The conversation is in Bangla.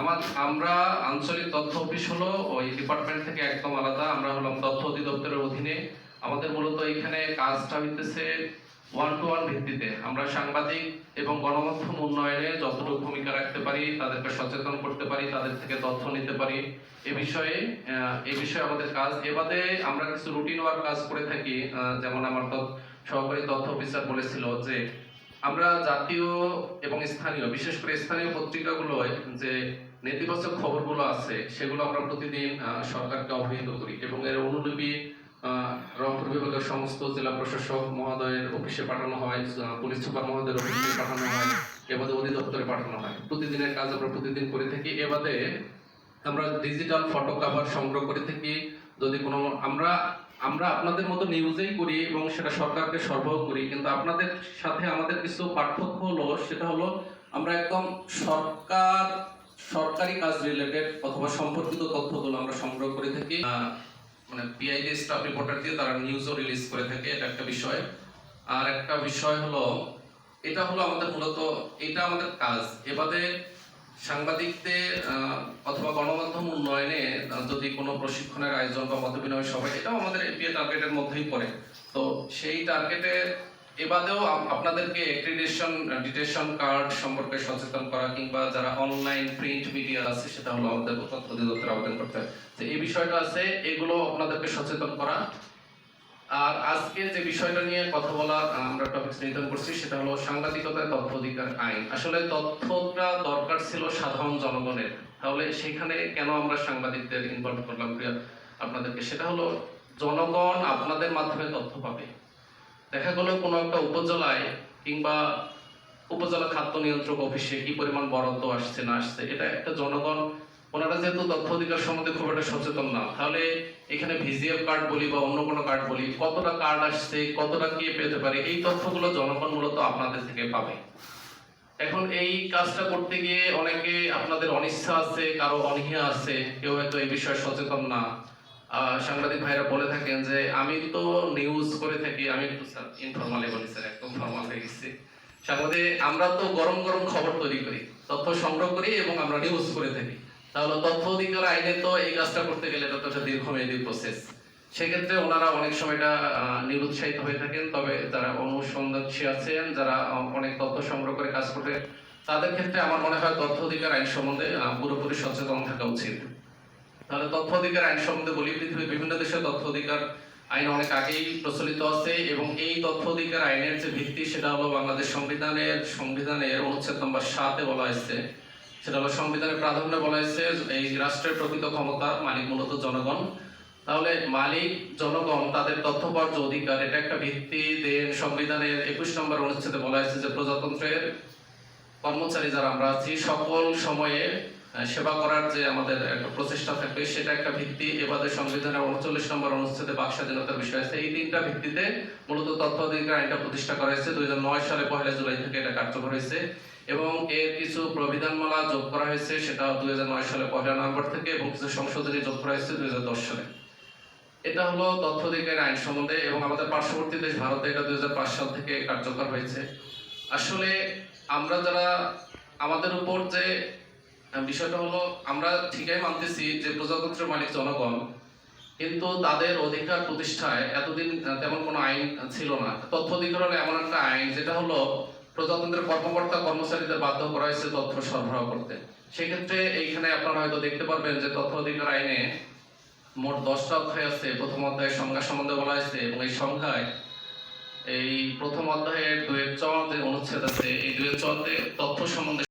আমার আমরা আঞ্চলিক তথ্য অফিস হলো ওই ডিপার্টমেন্ট থেকে একদম আলাদা। আমরা হলাম তথ্য অধিদপ্তরের অধীনে। আমাদের মূলত এখানে কাজটা হইতেছে ওয়ান টু ওয়ান ভিত্তিতে। আমরা সাংবাদিক এবং গণমাধ্যম উন্নয়নে যতটুকু ভূমিকা রাখতে পারি, তাদেরকে সচেতন করতে পারি, তাদের থেকে তথ্য নিতে পারি। এ বিষয়ে এ বিষয়ে আমাদের কাজ। এবারে আমরা কিছু রুটিন ওয়ার্ক কাজ করে থাকি যেমন আমার সহকারী তথ্য অফিসার বলেছিল যে, আমরা জাতীয় এবং স্থানীয়, বিশেষ করে স্থানীয় পত্রিকাগুলোয় যে নেতিবাচক খবরগুলো আছে, সেগুলো আমরা প্রতিদিন সরকারকে অবহিত করি এবং এর অনুলিপি রংপুর বিভাগের সমস্ত জেলা প্রশাসক মহোদয়ের অফিসে পাঠানো হয় পুলিশ সুপার মহোদয়ের অফিসে পাঠানো হয় এবারে অধিদপ্তরে পাঠানো হয়। প্রতিদিনের কাজ আমরা প্রতিদিন করে থাকি। এবারে আমরা ডিজিটাল ফটো কভার সংগ্রহ করে থাকি। যদি কোনো, আমরা আমরা আপনাদের মতো নিউজেই করি এবং সেটা সরকারকে সরবরাহ করি, কিন্তু আপনাদের সাথে আমাদের কিছু পার্থক্য হলো, সেটা হলো আমরা একদম সরকার সরকারি কাজ রিলেটেড অথবা সম্পর্কিত তথ্যগুলো আমরা সংগ্রহ করে থাকি। মানে পিআইডি স্টাফ রিপোর্টার দিয়ে তারা নিউজও রিলিজ করে থাকে, এটা একটা বিষয়। আর একটা বিষয় হলো, এটা হলো আমাদের মূলত, এটা আমাদের কাজ। এবারে সাংবাদিকদের অথবা গণমাধ্যম উন্নয়নে যদি কোনো প্রশিক্ষণের আয়োজন বা মতবিনিময় সভা এটাও আমাদের এপিএ টার্গেটের মধ্যেই পড়ে। তো সেই টার্গেটে এবাদেও আপ- আপনাদেরকে অ্যাক্রিডিটেশন ডিটেশন কার্ড সম্পর্কে সচেতন করা কিংবা যারা অনলাইন প্রিন্ট মিডিয়া আছে, সেটা হলো আমাদের তথ্য অধিদপ্তরে আবেদন করতে তো এই বিষয়টা আছে, এগুলো আপনাদেরকে সচেতন করা। আর আজকে যে বিষয়টা নিয়ে কথা বলা আমরা টপিক নির্ধারণ করছি, সেটা হলো সাংবাদিকতায় তথ্য অধিকার আইন। আসলে তথ্যটা দরকার ছিল সাধারণ জনগণের। তাহলে সেখানে কেন আমরা সাংবাদিকদের ইনভলভ করলাম আপনাদেরকে সেটা হলো, জনগণ আপনাদের মাধ্যমে তথ্য পাবে। দেখা গেল কোনো একটা উপজেলায় কিংবা উপজেলা খাদ্য নিয়ন্ত্রক অফিসে কি পরিমাণ বরাদ্দ আসছে, না আসছে, এটা একটা জনগণ, ওনারা যেহেতু তথ্য অধিকার সম্বন্ধে খুব একটা সচেতন না, তাহলে এখানে ভিজিএফ কার্ড বলি বা অন্য কোনো কার্ড বলি, কতটা কার্ড আসছে, কতটা কে পেতে পারে, এই তথ্যগুলো জনগণ মূলত আপনাদের থেকে পাবে। এখন এই কাজটা করতে গিয়ে অনেকে আপনাদের অনিচ্ছা আছে, কারও অনীহা আছে, কেউ হয়তো এই বিষয়ে সচেতন না। সাংবাদিক ভাইরা বলে থাকেন যে আমি তো নিউজ করে থাকি আমি একটু ইনফরমালি বলি স্যার একদম ফর্মাল হয়ে গেছি। সাংবাদিক আমরা তো গরম গরম খবর তৈরি করি তথ্য সংগ্রহ করি এবং আমরা নিউজ করে থাকি। তাহলে তথ্য অধিকার আইনে তো এই কাজটা করতে গেলে এটা তো একটা দীর্ঘমেয়াদী প্রসেস সেক্ষেত্রে ওনারা অনেক সময় এটা আহ, নিরুৎসাহিত হয়ে থাকেন তবে যারা অনুসন্ধানশী আছেন যারা অনেক তথ্য সংগ্রহ করে কাজ করতে তাদের ক্ষেত্রে আমার মনে হয় তথ্য অধিকার আইন সম্বন্ধে পুরোপুরি সচেতন থাকা উচিত। তাহলে তথ্য অধিকার আইন সম্বন্ধে বলি, পৃথিবীর বিভিন্ন দেশে তথ্য অধিকার আইন অনেক আগেই প্রচলিত আছে এবং এই তথ্য অধিকার আইনের যে ভিত্তি, সেটা হলো বাংলাদেশ সংবিধানের সংবিধানের অনুচ্ছেদ নম্বর সাতে বলা হয়েছে। সেটা হলো সংবিধানের প্রাধান্য বলা হয়েছে এই রাষ্ট্রের প্রকৃত ক্ষমতা, মালিক মূলত জনগণ। তাহলে মালিক, জনগণ, তাদের তথ্য পাওয়ার যে অধিকার, এটা একটা ভিত্তি। দেন সংবিধানের একুশ নম্বর অনুচ্ছেদে বলা হয়েছে যে প্রজাতন্ত্রের কর্মচারী যারা আমরা আছি, সকল সময়ে সেবা করার যে আমাদের একটা প্রচেষ্টা থাকবে, সেটা একটা ভিত্তি। এবারে সংবিধানের উনচল্লিশ নম্বর অনুচ্ছেদে বাক স্বাধীনতার বিষয় আছে। এই তিনটা ভিত্তিতে মূলত তথ্য অধিকার আইনটা প্রতিষ্ঠা করা হয়েছে। দুই সালে পহেলা জুলাই থেকে এটা কার্যকর হয়েছে। এবং এর কিছু প্রবিধানমালা যোগ করা হয়েছে, সেটা দুই সালে পহেলা নভেম্বর থেকে এবং কিছু সংশোধনী যোগ করা হয়েছে দুই হাজার দশ সালে। এটা হলো তথ্য অধিকার আইন সম্বন্ধে এবং আমাদের পার্শ্ববর্তী দেশ ভারতে এটা দুই হাজার পাঁচ সাল থেকে কার্যকর হয়েছে। আসলে আমরা যারা আমাদের উপর যে বিষয়টা হলো, আমরা ঠিকই মানতেছি যে প্রজাতন্ত্রের মালিক জনগণ, কিন্তু তাদের অধিকার প্রতিষ্ঠায় এতদিন তেমন কোনো আইন ছিল না। তথ্য অধিকার এমন একটা আইন, যেটা হলো প্রজাতন্ত্রের কর্মকর্তা কর্মচারীদের বাধ্য করা হয়েছে তথ্য সরবরাহ করতে। সেক্ষেত্রে এইখানে আপনারা হয়তো দেখতে পারবেন যে তথ্য অধিকার আইনে মোট দশটা অধ্যায় আছে। প্রথম অধ্যায়ের সংজ্ঞা সম্বন্ধে বলা হয়েছে এবং এই সংখ্যায় এই প্রথম অধ্যায়ের দুয়ের চ যে অনুচ্ছেদ আছে। এই দুয়ের চতে তথ্য সম্বন্ধে